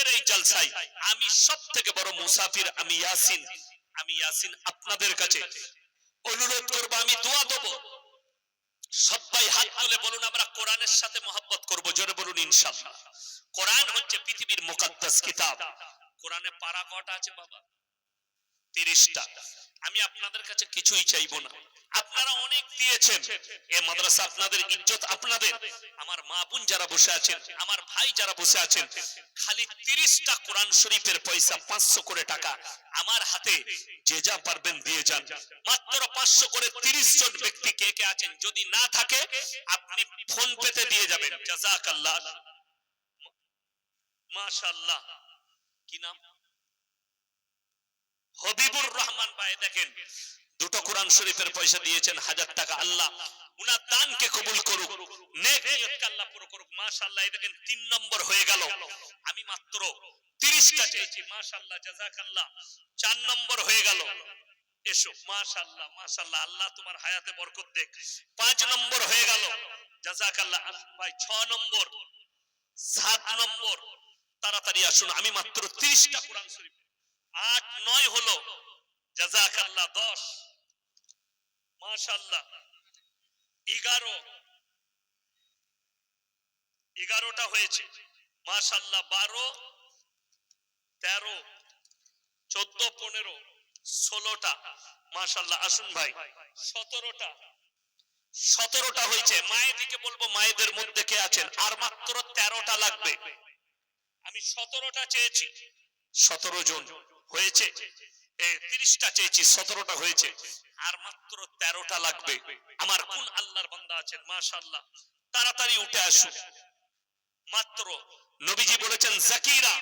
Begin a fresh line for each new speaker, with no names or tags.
আজকের এই জলসায় আমি সব থেকে বড় মুসাফির আমি ইয়াসিন। আমি ইয়াসিন আপনাদের কাছে অনুরোধ করব, আমি দোয়া দেব। সবাই হাত তুলে বলুন, আমরা কোরআনের সাথে মহব্বত করব, জোরে বলুন, ইনশাআল্লাহ। কোরআন হচ্ছে পৃথিবীর মুকাদ্দাস কিতাব। কোরআনে পারা কটা আছে বাবা, তিরিশটা। আমি আপনাদের কাছে কিছুই চাইব না। আপনারা দিয়েছেন। এ মাদ্রাসা আপনাদের ইজ্জত, আপনাদের। আমার মা বোন যারা বসে আছেন, আমার ভাই যারা বসে আছেন, খালি তিরিশটা কোরআন শরীফের পয়সা পাঁচশো করে টাকা আমার হাতে, যে যা পারবেন দিয়ে যান। মাত্র পাঁচশো করে তিরিশ জন ব্যক্তি কে কে আছেন? যদি না থাকে, আপনি ফোন পেতে দিয়ে যাবেন। জাজাক আল্লাহ মাশাল্লাহ কি নাম? হবিবুর রহমান ভাই, দেখেন। দুটো কোরআন শরীফের পয়সা দিয়েছেন, হাজার টাকা আল্লাহ। উনার দানকে কবুল করুক, নেক আল্লাহ পুরো করুক। মাশাআল্লাহ, এই দেখেন নম্বর হয়ে গেল। আমি মাত্র 30টা চেয়েছি। মাশাআল্লাহ, জাযাকাল্লাহ নম্বর হয়ে গেল। এসো, মাশাআল্লাহ মাশাআল্লাহ, আল্লাহ তোমার হায়াতে বরকত দেখ। নম্বর হয়ে গেল। জাযাকাল্লাহ ভাই, ছ নম্বর, সাত নম্বর। তাড়াতাড়ি আসুন, আমি মাত্র 30টা কোরআন শরীফ। আট, নয় হলো জাজাকাল্লাহ দশ। মাশাল্লাহ এগারো। এগারোটা হয়েছে। মাশাল্লাহ বারো, তেরো, চোদ্দ, পনেরো, ষোলোটা। মাশাল্লাহ আসুন ভাই। সতেরোটা। সতেরোটা হয়েছে। মায়েদিকে বলব, মায়েদের মধ্যে কে আছেন? আর মাত্র তেরোটা লাগবে। আমি সতেরোটা চেয়েছি। সতেরো জন হয়েছে। তিরিশটা চেয়েছি, সতেরোটা হয়েছে। আর মাত্র তেরোটা লাগবে। আমার কোন আল্লাহর বান্দা আছেন? মাশাল্লাহ তাড়াতাড়ি উঠে আসুন। মাত্র নবীজি বলেছেন, জাকিরা